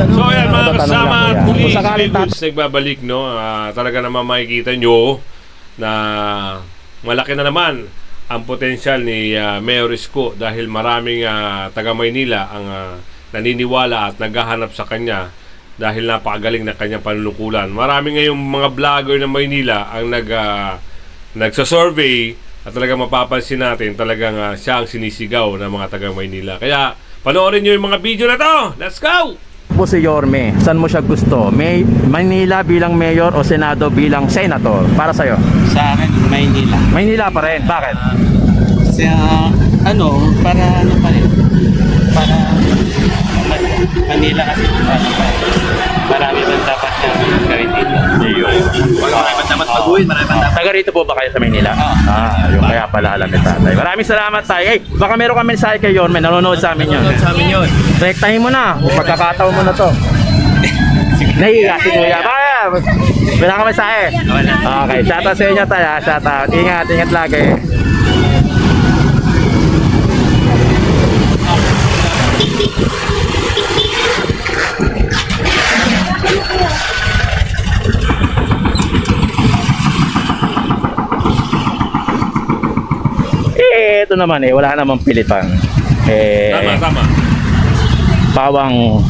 So ayan mga kasama, kuya. muli Kung si Goods nagbabalik no. Ah, talaga naman makikita nyo na malaki na naman ang potensyal ni ah, Mayor Isko dahil maraming ah, taga Maynila ang ah, naniniwala at naghahanap sa kanya dahil napakagaling na kanyang panunungkulan. Marami ngayong mga vlogger ng Maynila ang nag ah, nagsa-survey at talagang mapapansin natin talagang ah, siya ang sinisigaw ng mga taga Maynila. Kaya panoorin nyo yung mga video na to. Let's go! Po si Yorme, saan mo siya gusto? May Manila bilang mayor o Senado bilang senator? Para sa'yo? Sa akin, Maynila. Maynila pa rin. Bakit? Sa ano, para ano pa rin. Para Manila kasi ano pa rin. Marami pa dapat na gawin dito. Marami pa dapat baguhin, marami pa dapat. Taga rito po ba kayo sa Maynila? Oo. Ah, yung kaya pala alam ni tatay. Maraming salamat tayo. Eh, baka meron kami mensahe kay Yorme. Nanonood sa amin yun. Sa amin yun. Rektahin mo na. Pagkakataon mo na to. Nahiya si Kuya. Baka, wala ka mensahe. Okay, shout out sa inyo tayo. ah. Shout out. Ingat, ingat lagi. Eh, ito naman eh, wala namang pilitan. Eh, Tama, tama. pawang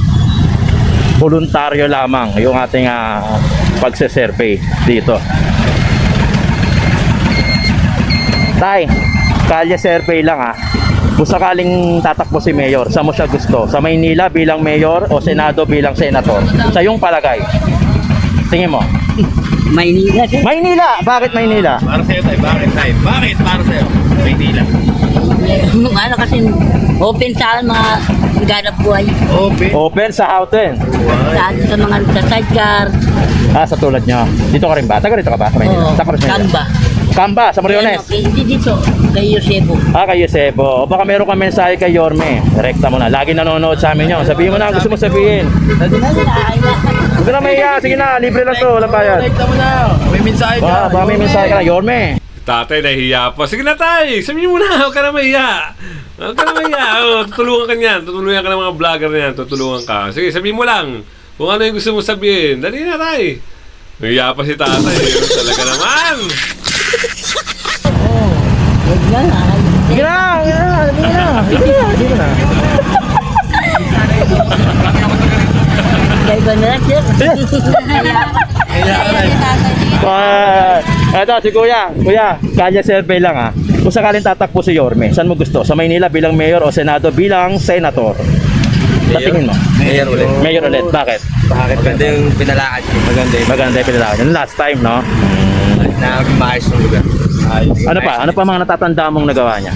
voluntaryo lamang yung ating uh, pagse-survey dito. Tay, kalye survey lang ah. Kung sakaling tatakbo si Mayor, saan mo siya gusto? Sa Maynila bilang Mayor o Senado bilang Senator? Sa iyong palagay? Tingin mo. Maynila siya. Maynila! Bakit Maynila? Para sa'yo tayo, bakit tayo? Bakit para sa'yo? Maynila. Nung ano kasi open sa mga ganap buhay. Open. Open sa Houghton. Sa, sa mga sa sidecar. Ah, sa tulad nyo. Dito ka rin ba? Taga rito ka ba? Sa Maynila? Oo, sa Maynila? Kamba. Kamba, sa Moriones. Ano, kay- Hindi dito. Kay Yosebo. Ah, kay Yosebo. O baka meron kang mensahe kay Yorme. Rekta mo na. Lagi nanonood sa amin yun. Sabihin mo na ang gusto mo sabihin. Huwag ka na mahiya. Sige na, libre lang to. Walang bayad. Like mo na. May mensahe ka. Baka, baka may mensahe ka na. Yorme. Tatay, nahihiya pa. Sige na, tay. Sabihin mo na. Huwag ka na mahiya. Huwag ka na mahiya. Oh, tutulungan ka niyan. Tutulungan ka ng mga vlogger na. Tutulungan ka. Sige, sabihin mo lang. Kung ano yung gusto mo sabihin. Dali na, tay. Nahihiya pa si tatay. Talaga naman. Huwag na. Sige na, sige na, sige na. Sige na, sige na. Kaya ba na Ah, eto si Kuya. Kuya, kanya survey lang ah. Kung sakaling tatakbo si Yorme, saan mo gusto? Sa Maynila bilang mayor o Senado bilang senator? Sa tingin mo? Mayor ulit. Mayor ulit. Bakit? Bakit? Maganda yung pinalakad niyo. Maganda yung Maganda yung pinalakan. Yung last time, no? na maayos ng lugar. Ayos. Ano pa? Ano pa mga natatanda mong nagawa niya?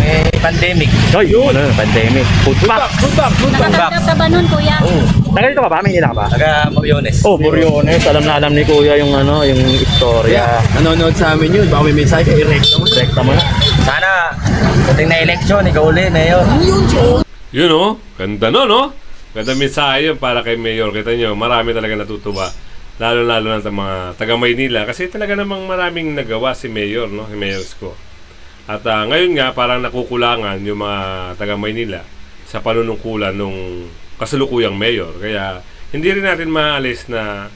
May pandemic. Oh, yun. Ano, pandemic. Food pack. Food bank, food bank. Nakatanggap ka ba nun, kuya? Taga dito ka ba? Maynila ka ba? Taga Moriones. Oh, Moriones. Alam na alam ni Kuya yung ano, yung istorya. Nanonood sa amin yun. Baka may mensahe ka. I-rect mo. Rekta mo na. Sana, dating na eleksyon, ikaw ulit, Mayor. Yun oh. Ganda no, no? Ganda mensahe yun para kay Mayor. Kita nyo, marami talaga natutuwa. Lalo-lalo na sa mga taga Maynila. Kasi talaga namang maraming nagawa si Mayor, no? Si Mayor Sko. At ah, ngayon nga, parang nakukulangan yung mga taga Maynila sa panunungkulan nung kasalukuyang mayor. Kaya hindi rin natin maalis na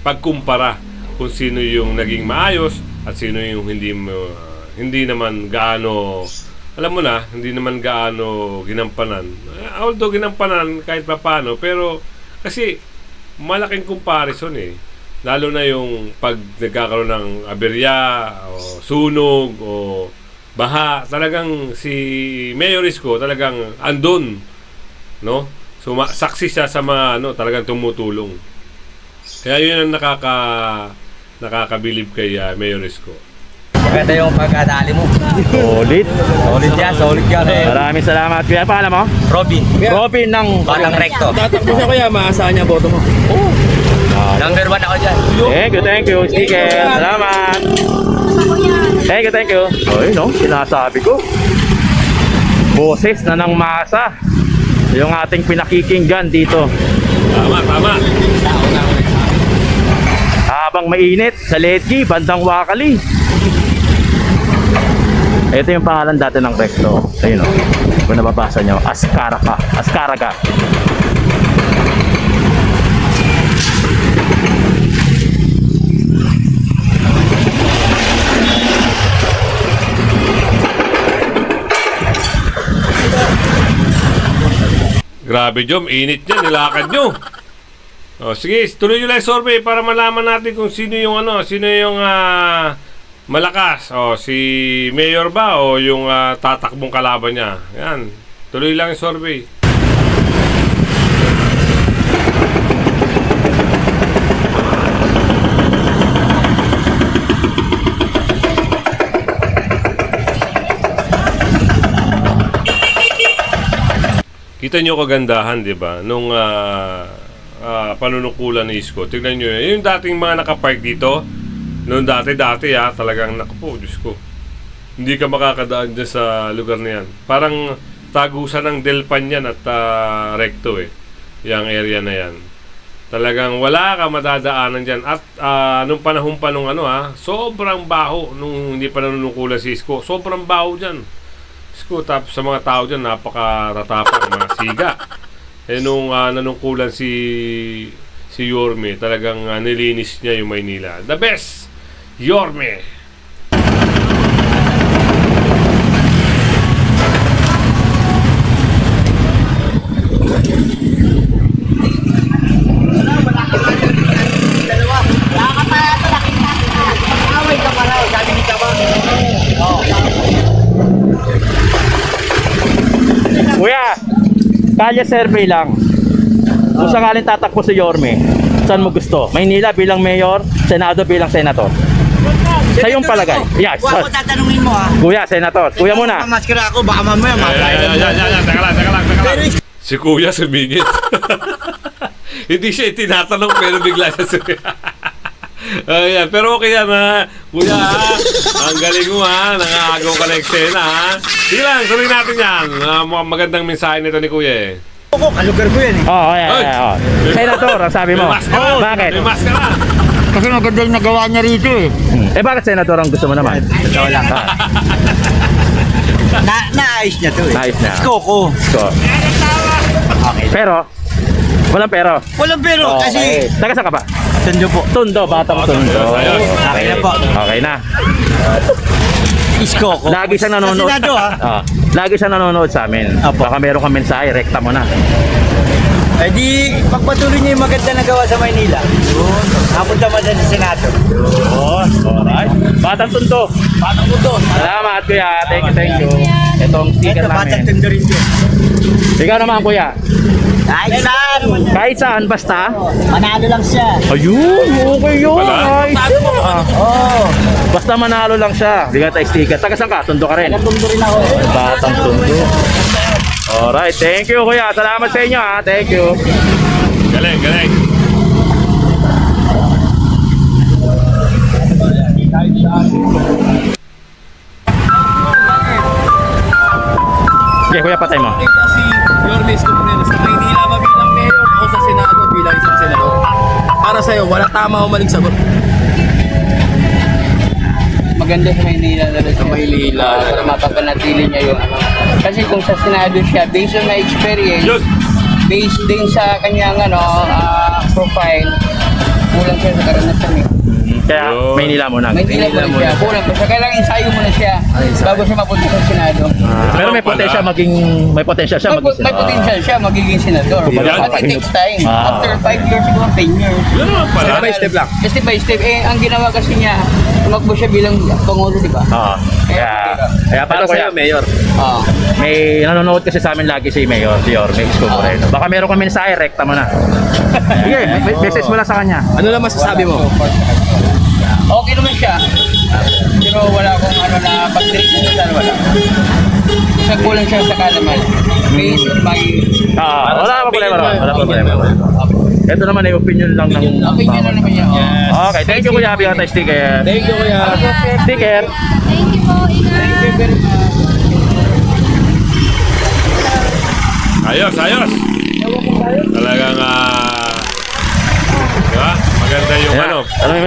pagkumpara kung sino yung naging maayos at sino yung hindi mo, hindi naman gaano alam mo na, hindi naman gaano ginampanan. Eh, Although ginampanan kahit papano, pero kasi malaking comparison eh. Lalo na yung pag nagkakaroon ng aberya o sunog o baha, talagang si Mayor Isko talagang andun, no? So ma- saksi siya sa mga ano, talagang tumutulong. Kaya yun ang nakaka nakakabilib kay ah, Mayor Isko. Maganda yung pagkadali mo. Solid. Solid yan, solid yan. Maraming salamat. Kuya, paano mo? Robby. Robin ng... Batang recto. Tatakbo siya kaya maasahan niya boto mo. Number one ako dyan. Thank you, thank you. Sticker. Salamat. Thank you, thank you. Oy, no? Sinasabi ko. Boses na ng masa. Yung ating pinakikinggan dito. Tama, tama. Habang mainit sa Letki, bandang Wakali. Ito yung pangalan dati ng recto. Ayun o. Kung nababasa nyo, Ascaraga. Ascaraga. Grabe, Jom. Init niya. Nilakad nyo. O, sige, tuloy nyo lang yung survey para malaman natin kung sino yung ano, sino yung ah, malakas. O, si Mayor ba o yung ah, tatakbong kalaban niya. Yan. Tuloy lang yung survey. Kita nyo kagandahan, di ba? Nung ah, ah, panunukulan ni Isko. Tignan nyo yun. Yung dating mga nakapark dito, noong dati-dati ha, talagang naku po, Diyos ko. Hindi ka makakadaan dyan sa lugar na yan. Parang tagusan ng Delpan yan at ah, Recto eh. Yung area na yan. Talagang wala ka madadaanan dyan. At ah, nung panahon pa nung ano ha, sobrang baho nung hindi pa nanunukulan si Isko. Sobrang baho dyan. Isko, tapos sa mga tao dyan, napakatatapang mga siga. Eh nung ah, nanungkulan si si Yorme, talagang ah, nilinis niya yung Maynila. The best! Yorme! Kuya, kalye survey lang. Kung sakaling tatakbo si Yorme, saan mo gusto? Maynila bilang mayor, Senado bilang senator. Sa iyong palagay. Yes. Huwag ko tatanungin mo ha. Kuya, senator. Kuya muna. Mamaskara ako, baka mamaya Ay, ay, makakain ay, mo. ay, ay, ay, teka lang, teka lang, teka lang. Si Kuya sumingit. Hindi siya tinatanong pero bigla siya sumingit. Ayan, pero okay yan ha. Kuya ha. Ang galing mo ha. Nangagaw ka na eksena ha. Sige lang, tuloy natin yan. Ah, mukhang magandang mensahe nito ni Kuya eh. Ako, kalugar ko yan eh. Oo, oh, ayan, Ay! ayan, oh. Senator, ang sabi mo. May mask ka na. Bakit? May mask ka na. Kasi maganda yung nagawa niya rito eh. Hmm. Eh bakit senator ang gusto mo naman? Totoo lang. Ah, Na, naayos niya to eh. Naayos niya. Koko. so. Pero, walang pero. Walang pero kasi... Taga saan ka ba? Tando po. Tondo, batang Tondo. Okay na po. Okay na. Isko ko. Lagi siyang nanonood. Sa Senado ha. Ah, lagi siyang nanonood sa amin. Apo. Baka meron kang mensahe, rekta mo na. Eh di, pagpatuloy niya yung maganda na gawa sa Maynila. Napunta mo dyan sa Senado. Oh, alright. Batang Tondo. Batang doon. Salamat kuya. Thank you, thank you. Itong sticker Ito, batang namin. tundo rin yun. Ikaw naman kuya. Kahit saan. Kahit saan, basta. Manalo lang siya. Ayun, okay yun. Wala. Ah. Oo. Basta manalo lang siya. Bigyan tayo sticker. Taga saan ka? Tondo ka rin. Tundo rin ako. Batang Tondo. Alright, thank you kuya. Salamat sa inyo ha. Thank you. Galing, galing. Okay, kuya, patay mo. Ito si Para sa'yo, wala tama o maling sagot. maganda sa Maynila talaga. Sa Maynila. Para mapapanatili niya yung ano. Kasi kung sa Senado siya, based on my experience, Yun. based din sa kanyang ano, ah, profile, kulang siya sa karanasan eh. Kaya Yun. Maynila muna. Maynila muna siya, kulang pa siya. Kailangan ensayo muna siya bago siya mapunta sa Senado. Ah, pero may potential maging may potential siya May, maging may potential siya magiging senador. Yan. But it takes time. Ah. After 5 years, siguro 10 years. Yun naman pala. Step by step lang. Step by step. Eh, ang ginawa kasi niya, tumakbo siya bilang Pangulo, di ba? Oo. Kaya, kaya para Para sa'yo, mayor. Ah. may nanonood kasi sa amin lagi si Mayor, si Yorme Isko Moreno. Baka meron kami mensahe, rekta mo na. Sige, me- message mo lang sa kanya. Ano lang masasabi mo? Okay naman siya. Pero wala akong ano na pag-treat mo sa wala. Kasi kulang siya sa kalaman. Based my Ah, wala pa problema ron. Wala pa problema. Ito naman ay opinion lang ng opinion na naman niya. Oh. Okay, thank you kuya. Bigyan tayo sticker. Thank you, kuya. Sticker. Thank you po, ingat. Ayos, ayos. Talagang, ah... diba? Maganda yung Ayan. ano, Ano mo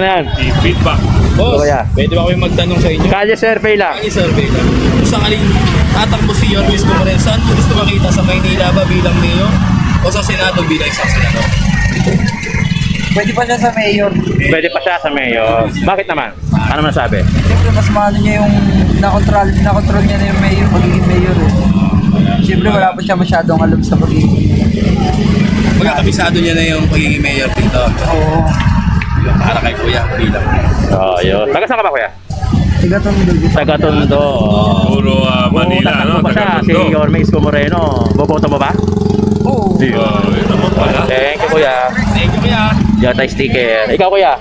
i-feedback. Boss, Kuya. pwede ba kami magtanong sa inyo? Kalye survey lang. Ang survey lang. Kung sakaling tatakbo si Yormes Comunero, saan mo gusto makita? Sa Maynila ba bilang mayor? O sa Senado bilang isang senador? Pwede pa siya sa mayor. Pwede pa siya sa mayor. Bakit naman? Ano masabi? Siyempre, mas mahalo niya yung nakontrol, nakontrol niya na yung mayor, magiging mayor eh. Siyempre, wala pa siya masyadong alam sa pagiging kabisado niya na yung pagiging mayor dito. Oo. Para kay Kuya, bilang. Oh, yun. Taga saan ka ba, kuya? Taga Tondo. Puro ah, Manila, no? Taga Taga Si. Yorme Isko Moreno. Boboto mo ba? Oh, yun naman pala. Thank you, kuya. Thank you, Kuya. Tayo sticker. Ikaw, kuya.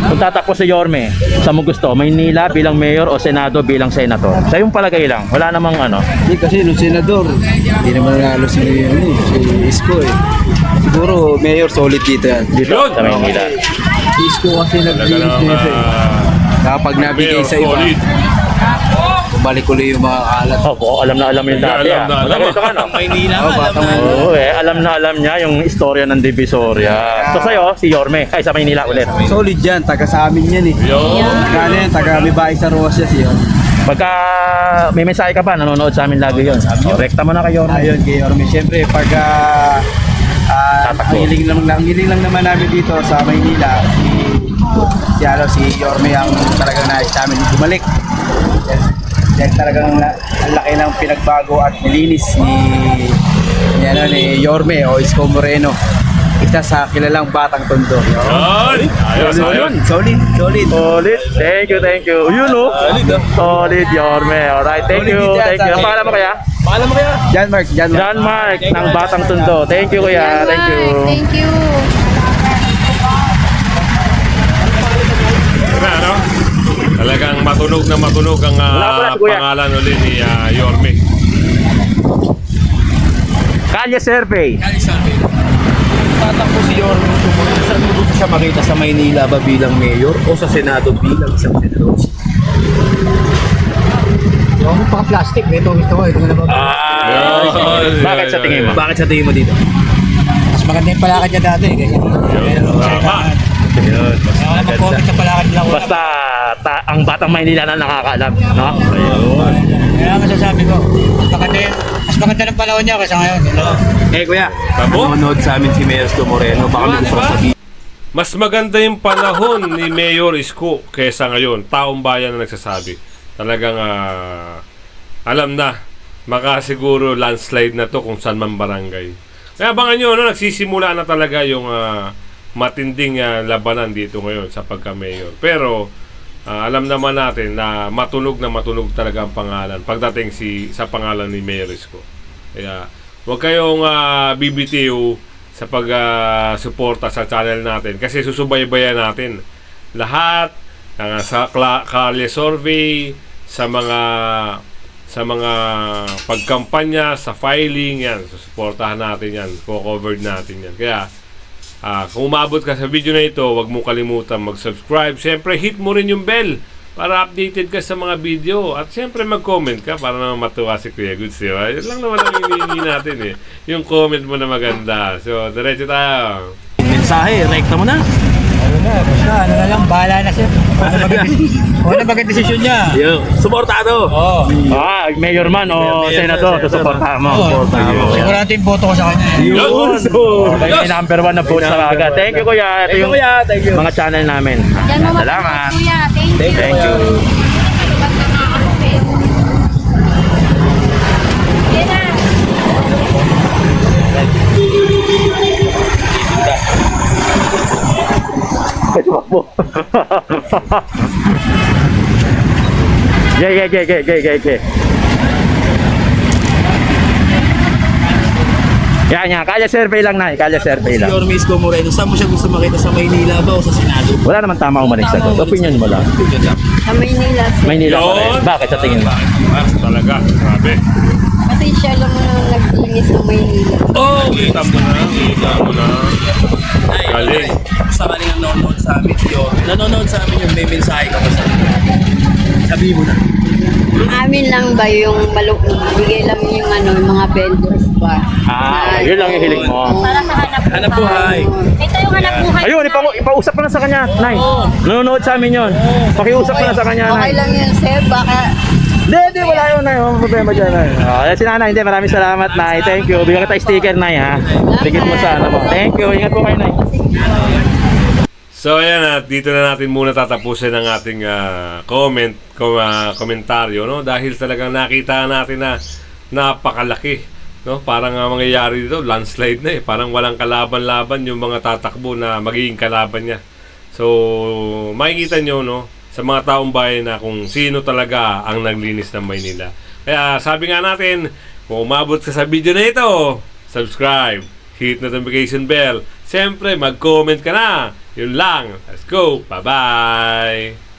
Kung tatakbo si Yorme, saan mo gusto? Maynila bilang mayor o Senado bilang senator? Sa yung palagay lang. Wala namang ano. Hindi kasi nung senador, hindi naman nanalo si, ano, si Isko eh. Siguro mayor solid dito yan. Dito Yun. sa Maynila. Si Isko kasi nito eh. ah, Kapag nabigay mayor sa iba, solid. Balik ulit yung mga kalat. Oh, buo, alam na alam yung dati. Alam ah. na alam, Ganito ka, no? Maynila, Oh, alam na. Oo eh, alam na alam niya yung istorya ng Divisoria. So sa'yo, si Yorme. Ay, sa Maynila ulit. Solid yan, taga sa amin yan eh. Yun. Kaya yan, taga may bahay sa Rosas yun. Pagka may mensahe ka pa, nanonood sa amin lagi yun. Oh, rekta mo na kay Yorme. Ayun, kay Orme. Siyempre, pag ah, ah, Tatakbo. ang hiling lang, ang hiling lang naman namin dito sa Maynila, si si ano si Yorme ang talagang nais namin bumalik. Yan, yan talagang na, ang laki ng pinagbago at nilinis ni ni, ano, ni Yorme o Isko Moreno. Isa sa kilalang batang tondo. Yun. Ayos, ayos. Solid, solid. Solid. Thank you, thank you. Yun oh. Solid Yorme. Alright, thank you. Solid yan, Thank you. Ang sa- pangalan mo kaya? Paalam mo kaya? John Mark, John Mark. John Mark ng Batang Tundo. Thank you kuya. Thank you. Thank you. Na, ano? Talagang matunog na matunog ang Kuya. pangalan ulit ni ah, Yorme. Kalye survey. Kalisabi. Tatakbo si Yorme Tumulong. Saan mo gusto siya makita sa Maynila ba bilang mayor o sa Senado bilang isang senador? Yung pang plastic, ito, ito, ito na ba? Ah, bakit sa tingin mo? Bakit sa tingin mo dito? Mas maganda yung palakad niya dati. Kaya, Yun. Tama. Yun. Nila. Basta ta- ang Batang Maynila na nakakaalam, no? Ayun. Kaya masasabi ko, maganda yung, mas maganda ng panahon niya kaysa ngayon. Yun. Eh kuya, Tabo? nanonood sa amin si Mayor Sto Moreno. Baka may gusto sabihin. Mas maganda yung panahon ni Mayor Isko kesa ngayon. Taong bayan na nagsasabi. Talagang ah, alam na. Makasiguro landslide na to kung saan man barangay. Kaya abangan nyo, no, nagsisimula na talaga yung ah, matinding ah, labanan dito ngayon sa pagka-mayor. Pero ah, alam naman natin na matunog na matunog talaga ang pangalan pagdating si sa pangalan ni Mayor Isko. Kaya huwag kayong ah, BBTO sa pag-suporta sa channel natin kasi susubaybayan natin lahat ng sa kalye survey sa mga sa mga pagkampanya sa filing yan susuportahan natin yan co-covered natin yan kaya ah, kung umabot ka sa video na ito huwag mo kalimutan mag-subscribe syempre hit mo rin yung bell para updated ka sa mga video at syempre mag-comment ka para naman matuwa si Kuya Goods di ba? yun lang naman ang hinihingi natin eh yung comment mo na maganda so diretso tayo Mensahe, rekta mo na. Ano na, basta, ano na lang, bahala na siya. Ano ano maging desisyon niya. Yung suportado. Oo. Ah, mayor man o senator, susuportahan mo. Susuportahan mo. Sigurado yung boto ko sa kanya. Yun! Okay, may number one na vote sa agad. Thank you kuya. Ito yung mga channel namin. Yan mo Salamat. Kuya, thank you. Thank you. Yan na. Yeah, yeah, yeah, yeah, yeah, yeah, yeah. Yan, yan. Kaya survey lang na. Kaya survey Si lang. Yorme Isko Moreno, saan mo siya gusto makita sa Maynila ba o sa Senado? Wala naman tama umaling sagot. Opinion mo lang. Sa Maynila. Maynila pa rin. Yun. Bakit sa tingin mo? ah, talaga grabe Kasi siya lang mo nang naglinis ng Maynila. oh kita mo na kita mo na Ay, Galing. Sakaling nanonood sa amin si Yorme. Nanonood sa amin yung may mensahe ka ba sa Sabi mo na. Amin lang ba yung malu- bigay lang yung ano, yung mga vendors ba? Ah, Na- yun lang yung hiling mo. Para sa hanap buhay. Hanap buhay. Ito yung hanap buhay. Ayun, ipa ipausap ka na sa kanya, Nay. Nanonood sa amin yun. Pakiusap ka na sa kanya, Okay Nay. lang yun, sir. Baka Hindi, hindi, wala yun, Nay. Walang problema dyan, Nay. Oh, yan si Nanay, hindi. Maraming salamat, Nay. Thank you. Bigyan kita sticker, Nay, ha. Bigyan mo sa ano mo. Thank you. Ingat po kayo, Nay. So ayan at dito na natin muna tatapusin ang ating ah, comment, com- ah, komentaryo no dahil talagang nakita natin na napakalaki No, parang nga mangyayari dito, landslide na eh. Parang walang kalaban-laban yung mga tatakbo na magiging kalaban niya. So, makikita nyo, no, sa mga taong bayan na kung sino talaga ang naglinis ng Maynila. Kaya sabi nga natin, kung umabot ka sa video na ito, subscribe, hit notification bell. Siyempre, mag-comment ka na. Yun lang. Let's go. Bye-bye.